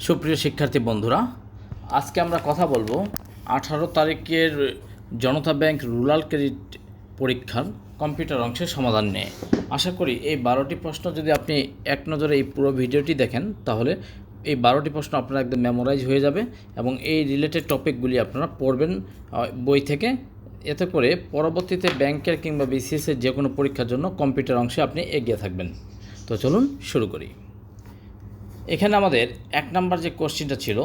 সুপ্রিয় শিক্ষার্থী বন্ধুরা, আজকে আমরা কথা বলব আঠারো তারিখের জনতা ব্যাংক রুরাল ক্রেডিট পরীক্ষার কম্পিউটার অংশের সমাধান নিয়ে। আশা করি এই বারোটি প্রশ্ন যদি আপনি এক নজরে এই পুরো ভিডিওটি দেখেন, তাহলে এই বারোটি প্রশ্ন আপনার একদম মেমোরাইজ হয়ে যাবে এবং এই রিলেটেড টপিকগুলি আপনারা পড়বেন বই থেকে। এতে করে পরবর্তীতে ব্যাংকের কিংবা বিসিএসের যে কোনো পরীক্ষার জন্য কম্পিউটার অংশে আপনি এগিয়ে থাকবেন। তো চলুন শুরু করি। এখানে আমাদের এক নাম্বার যে কোশ্চেনটা ছিল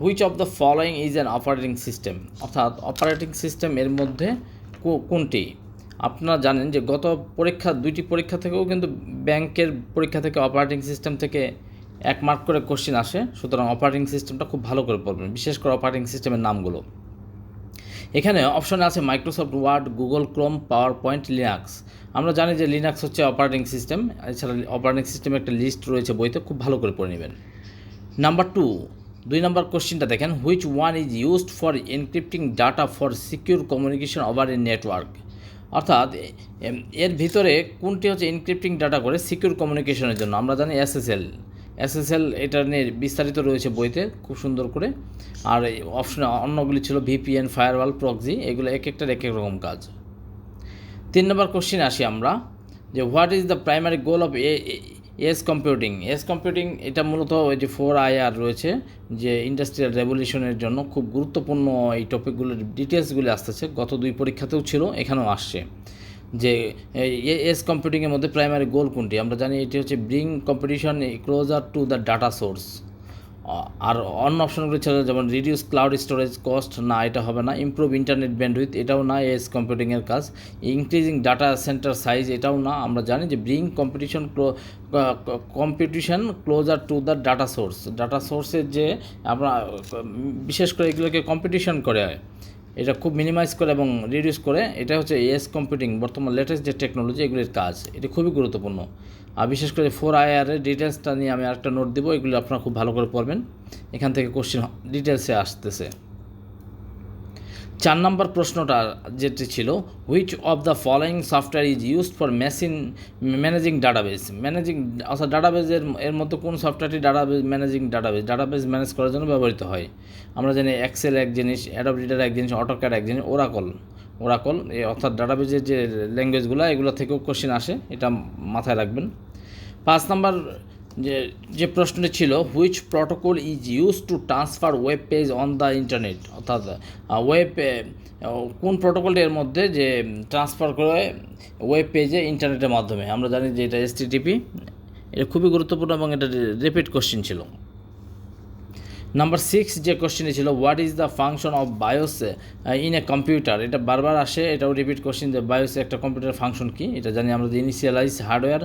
which of the following is an operating system অর্থাৎ অপারেটিং সিস্টেম এর মধ্যে কোনটি? আপনারা জানেন যে গত পরীক্ষা, দুইটি পরীক্ষা থেকেও কিন্তু ব্যাংকের পরীক্ষা থেকে অপারেটিং সিস্টেম থেকে এক মার্ক করে কোশ্চেন আসে। সুতরাং অপারেটিং সিস্টেমটা খুব ভালো করে পড়বেন, বিশেষ করে অপারেটিং সিস্টেমের নামগুলো। এখানে অপশনে আছে Microsoft Word Google Chrome PowerPoint Linux আমরা জানি যে লিনাক্স হচ্ছে অপারেটিং সিস্টেম এছাড়া অপারেটিং সিস্টেমের একটা লিস্ট রয়েছে বইতে, খুব ভালো করে পড়ে নেবেন। নাম্বার টু দুই নম্বর কোশ্চেনটা দেখেন। Which one is used for encrypting data for secure communication over a network অর্থাৎ এর ভিতরে কোনটি হচ্ছে এনক্রিপ্টিং ডাটা করে সিকিউর কমিউনিকেশনের জন্য? আমরা জানি এসএসএল এসএসএল এটা নিয়ে বিস্তারিত রয়েছে বইতে, খুব সুন্দর করে। আর অপশনে অন্যগুলি ছিল ভিপিএন ফায়ারওয়াল প্রক্সি এগুলো এক একটার এক এক রকম কাজ। তিন নম্বর কোশ্চেন আসি আমরা, যে what is the primary goal of edge computing edge computing এটা মূলত ওই যে ফোর আইআর রয়েছে, যে ইন্ডাস্ট্রিয়াল রেভলিউশনের জন্য খুব গুরুত্বপূর্ণ এই টপিকগুলোর ডিটেলসগুলি আসতেছে, গত দুই পরীক্ষাতেও ছিল, এখানেও আসছে। যে এস কম্পিউটিংয়ের মধ্যে প্রাইমারি গোল কোনটি? আমরা জানি এটি হচ্ছে bring competition closer to the data source আর অন্য অপশনগুলো ছিল, যেমন রিডিউস ক্লাউড স্টোরেজ কস্ট না, এটা হবে না। ইমপ্রুভ ইন্টারনেট ব্যান্ড উইথ এটাও না এস কম্পিউটিংয়ের কাজ। ইনক্রিজিং ডাটা সেন্টার সাইজ এটাও না। আমরা জানি যে bring competition competition closer to the data source data সোর্সের যে আমরা বিশেষ করে এগুলোকে কম্পিটিশন করে। এটা খুব মিনিমাইজ করে এবং রিডিউস করে, এটা হচ্ছে এস কম্পিউটিং বর্তমান লেটেস্ট যে টেকনোলজি এগুলির কাজ। এটি খুবই গুরুত্বপূর্ণ। আর বিশেষ করে ফোর আইআরের ডিটেলসটা নিয়ে আমি আরেকটা নোট দিব, এগুলো আপনারা খুব ভালো করে পড়বেন। এখান থেকে কোশ্চেন ডিটেলসে আসতেছে। চার নম্বর প্রশ্নটা যেটি ছিল which of the following software is used for machine managing database managing অর্থাৎ ডাটাবেজের এর মতো কোন সফটওয়্যারটি database managing database database manage করার জন্য ব্যবহৃত হয়। আমরা জানি এক্সেল এক জিনিস অ্যাডব রিডার এক জিনিস অটোক্যাড এক জিনিস ওরাকল ওরাকল এই অর্থাৎ ডাটাবেজের যে ল্যাঙ্গুয়েজগুলো এগুলো থেকেও কোশ্চেন আসে, এটা মাথায় রাখবেন। পাঁচ নাম্বার যে যে প্রশ্নটি ছিল which protocol is use to transfer web page on the internet অর্থাৎ ওয়েব কোন প্রটোকলটি এর মধ্যে যে ট্রান্সফার করে ওয়েব পেজে ইন্টারনেটের মাধ্যমে? আমরা জানি যে এটা এসটিটিপি এটা খুবই গুরুত্বপূর্ণ এবং এটা রিপিট কোশ্চেন ছিল। নাম্বার সিক্স যে কোশ্চেনটি ছিল what is the function of BIOS in a computer এটা বারবার আসে, এটাও রিপিট কোশ্চেন যে বায়োস একটা কম্পিউটার ফাংশন কি? এটা জানি আমরা যে ইনিশিয়ালাইজ হার্ডওয়্যার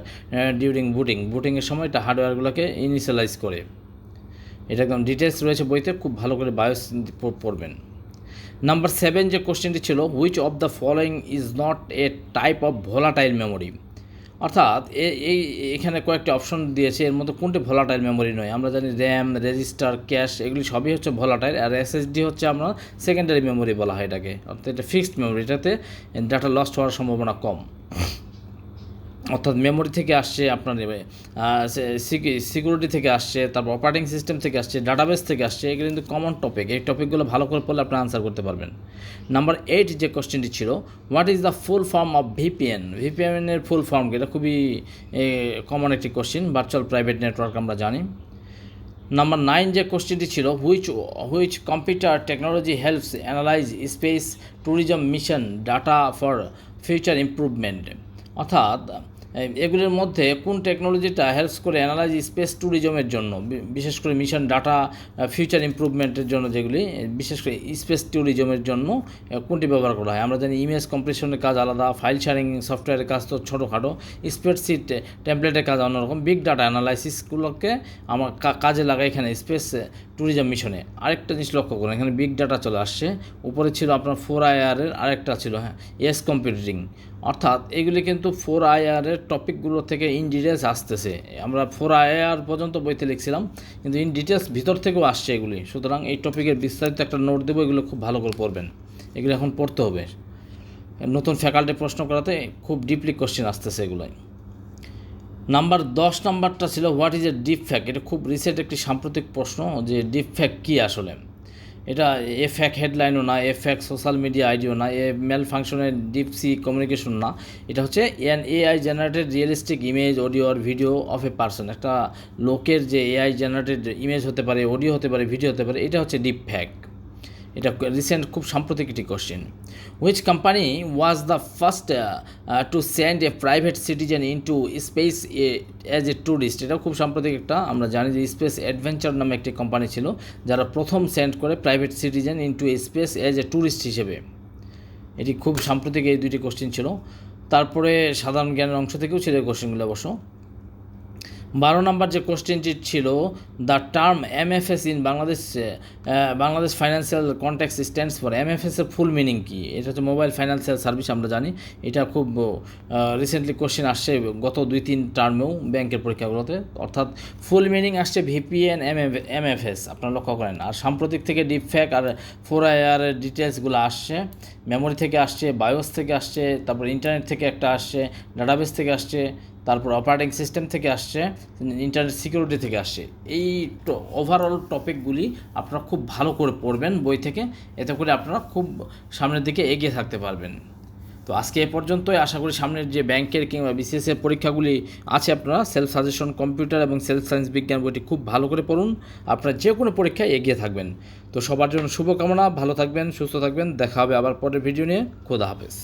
ডিউরিং বুটিং বুটিংয়ের সময় এটা হার্ডওয়্যারগুলোকে ইনিশিয়ালাইজ করে। এটা একদম ডিটেলস রয়েছে বইতে, খুব ভালো করে বায়োস পড়বেন। নাম্বার সেভেন যে কোশ্চেনটি ছিল which of the following is not a type of volatile memory অর্থাৎ এই, এখানে কয়েকটি অপশন দিয়েছে। এর মধ্যে কোনটি ভোলাটাইল মেমোরি নয়? আমরা জানি র্যাম রেজিস্টার ক্যাশ এগুলি সবই হচ্ছে ভোলাটাইল আর এসএসডি হচ্ছে আমরা সেকেন্ডারি মেমোরি বলা হয় এটাকে। অর্থাৎ এটা ফিক্সড মেমোরি এটাতে ডাটা লস্ট হওয়ার সম্ভাবনা কম। অর্থাৎ মেমোরি থেকে আসছে আপনার সিকিউরিটি থেকে আসছে, তারপর অপারেটিং সিস্টেম থেকে আসছে ডাটাবেস থেকে আসছে, এগুলো কিন্তু কমন টপিক এই টপিকগুলো ভালো করে পড়লে আপনি আনসার করতে পারবেন। নাম্বার এইট যে কোশ্চেনটি ছিল what is the full form of VPN ভিপিএনের full form এটা খুবই কমন একটি কোশ্চেন ভার্চুয়াল প্রাইভেট নেটওয়ার্ক আমরা জানি। নাম্বার নাইন যে কোশ্চেনটি ছিল which which computer technology helps analyse space tourism mission data for future improvement অর্থাৎ এগুলির মধ্যে কোন টেকনোলজিটা হেল্পস করে অ্যানালাইজ স্পেস ট্যুরিজমের জন্য? বিশেষ করে মিশন ডাটা ফিউচার ইমপ্রুভমেন্টের জন্য যেগুলি, বিশেষ করে স্পেস ট্যুরিজমের জন্য কোনটি ব্যবহার করা হয়? আমরা জানি ইমেজ কম্প্রেশনের কাজ আলাদা ফাইল শেয়ারিং সফটওয়্যারের কাজ তো ছোটোখাটো স্প্রেডশিট টেমপ্লেটের কাজ অন্যরকম বিগ ডাটা অ্যানালাইসিসগুলোকে আমার কাজে লাগাই এখানে স্পেস ট্যুরিজম মিশনে আরেকটা জিনিস লক্ষ্য করুন, এখানে বিগ ডাটা চলে আসছে, উপরে ছিল আপনার ফোর আইআরের আরেকটা ছিল হ্যাঁ এস কম্পিউটিং অর্থাৎ এগুলি কিন্তু ফোর আইআরের টপিকগুলো থেকে ইন ডিটেলস আসতেছে। আমরা ফোর আইআর পর্যন্ত বইতে লিখছিলাম, কিন্তু ইন ডিটেলস ভিতর থেকেও আসছে এগুলি। সুতরাং এই টপিকের বিস্তারিত একটা নোট দেবো, এগুলো খুব ভালো করে পড়বেন। এগুলো এখন পড়তে হবে। নতুন ফ্যাকাল্টি প্রশ্ন করাতে খুব ডিপলি কোশ্চেন আসতেছে এগুলোই। নাম্বার দশ নাম্বারটা ছিল what is a deepfake এটা খুব রিসেন্ট একটি সাম্প্রতিক প্রশ্ন যে ডিপ ফ্যাক কী আসলে? এটা এ ফ্যাক হেডলাইনও না, এ ফ্যাক সোশ্যাল মিডিয়া আইডিও না, এ মেল ফাংশনের ডিপ সি কমিউনিকেশন না। এটা হচ্ছে an AI generated realistic image audio R video of a person একটা লোকের যে এআই জেনারেটেড ইমেজ হতে পারে অডিও হতে পারে ভিডিও হতে পারে, এটা হচ্ছে ডিপ ফ্যাক এটা রিসেন্ট খুব সাম্প্রতিক একটি question which company was the first to send a private citizen in to space as a tourist এটাও খুব সাম্প্রতিক একটা, আমরা জানি যে স্পেস অ্যাডভেঞ্চার নামে একটি কোম্পানি ছিল, যারা প্রথম সেন্ড করে private citizen in to space as a tourist হিসেবে। এটি খুব সাম্প্রতিক এই দুইটি কোশ্চেন ছিল। তারপরে সাধারণ জ্ঞানের অংশ থেকেও ছিল কোশ্চেনগুলো অবশ্য। বারো নম্বর যে কোশ্চেনটি ছিল the term MFS in Bangladesh Bangladesh financial contact stands for MFS এর ফুল মিনিং কি? এটা হচ্ছে মোবাইল ফাইন্যান্সিয়াল সার্ভিস আমরা জানি। এটা খুব রিসেন্টলি কোশ্চেন আসছে গত দুই তিন টার্মেও ব্যাংকের পরীক্ষাগুলোতে। অর্থাৎ ফুল মিনিং আসছে ভিপিএন এম এমএফএস আপনারা লক্ষ্য করেন, আর সাম্প্রতিক থেকে ডিপফ্যাক আর ফোর আইআর ডিটেলসগুলো আসছে। মেমোরি থেকে আসছে বায়োস থেকে আসছে, তারপর ইন্টারনেট থেকে একটা আসছে ডাটাবেস থেকে আসছে। তারপর অপারেটিং সিস্টেম থেকে আসছে ইন্টারনেট সিকিউরিটি থেকে আসছে। এই ওভারঅল টপিকগুলি আপনারা খুব ভালো করে পড়বেন বই থেকে, এতে করে আপনারা খুব সামনের দিকে এগিয়ে থাকতে পারবেন। তো আজকে এ পর্যন্তই, আশা করি সামনের যে ব্যাংকের কিংবা বিসিএস এর পরীক্ষাগুলি আছে আপনারা সেলফ সাজেশন কম্পিউটার এবং সেলফ সায়েন্স বিজ্ঞান বইটি খুব ভালো করে পড়ুন, আপনারা যে কোনো পরীক্ষায় এগিয়ে থাকবেন। তো সবার জন্য শুভকামনা, ভালো থাকবেন, সুস্থ থাকবেন, দেখা হবে আবার পরের ভিডিও নিয়ে, খোদা হাফেজ।